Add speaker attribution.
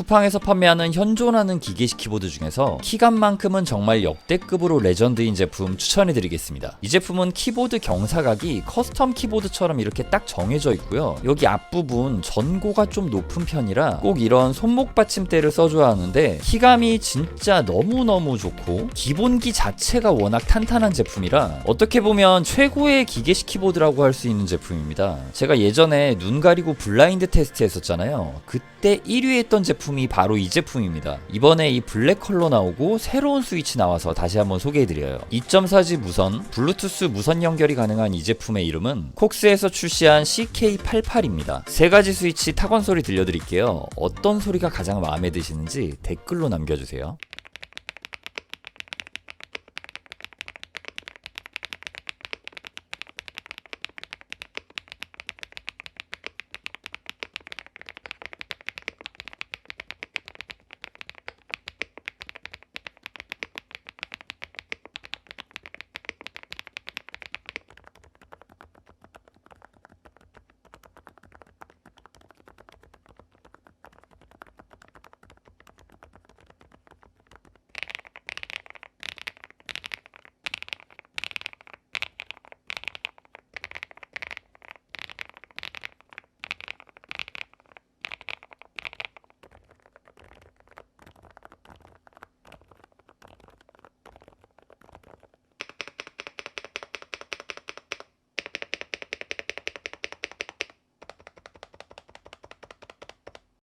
Speaker 1: 쿠팡에서 판매하는 현존하는 기계식 키보드 중에서 키감만큼은 정말 역대급으로 레전드인 제품 추천해드리겠습니다. 이 제품은 키보드 경사각이 커스텀 키보드처럼 이렇게 딱 정해져 있고요. 여기 앞부분 전고가 좀 높은 편이라 꼭 이런 손목 받침대를 써줘야 하는데 키감이 진짜 너무너무 좋고 기본기 자체가 워낙 탄탄한 제품이라 어떻게 보면 최고의 기계식 키보드라고 할 수 있는 제품입니다. 제가 예전에 눈 가리고 블라인드 테스트 했었잖아요. 그때 1위 했던 제품 이 바로 이 제품입니다. 이번에 이 블랙 컬러 나오고 새로운 스위치 나와서 다시 한번 소개해드려요. 2.4G 무선, 블루투스 무선 연결이 가능한 이 제품의 이름은 콕스에서 출시한 CK88입니다. 세 가지 스위치 타건 소리 들려드릴게요. 어떤 소리가 가장 마음에 드시는지 댓글로 남겨주세요.